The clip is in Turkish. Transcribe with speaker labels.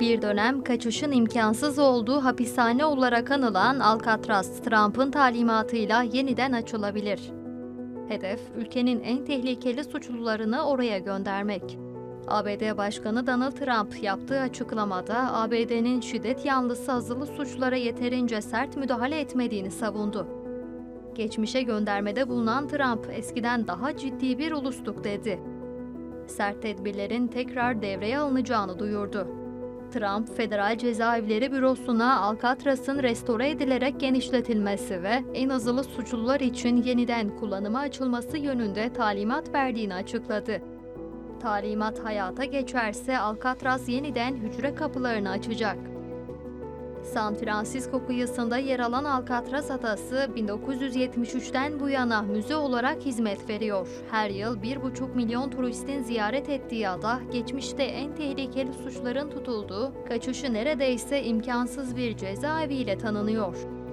Speaker 1: Bir dönem kaçışın imkansız olduğu hapishane olarak anılan Alcatraz, Trump'ın talimatıyla yeniden açılabilir. Hedef, ülkenin en tehlikeli suçlularını oraya göndermek. ABD Başkanı Donald Trump yaptığı açıklamada ABD'nin şiddet yanlısı azılı suçlara yeterince sert müdahale etmediğini savundu. Geçmişe göndermede bulunan Trump eskiden daha ciddi bir ulustuk dedi. Sert tedbirlerin tekrar devreye alınacağını duyurdu. Trump, Federal Cezaevleri Bürosu'na Alcatraz'ın restore edilerek genişletilmesi ve en azılı suçlular için yeniden kullanıma açılması yönünde talimat verdiğini açıkladı. Talimat hayata geçerse Alcatraz yeniden hücre kapılarını açacak. San Francisco kıyısında yer alan Alcatraz adası 1973'ten bu yana müze olarak hizmet veriyor. Her yıl 1,5 milyon turistin ziyaret ettiği ada, geçmişte en tehlikeli suçların tutulduğu, kaçışı neredeyse imkansız bir cezaeviyle tanınıyor.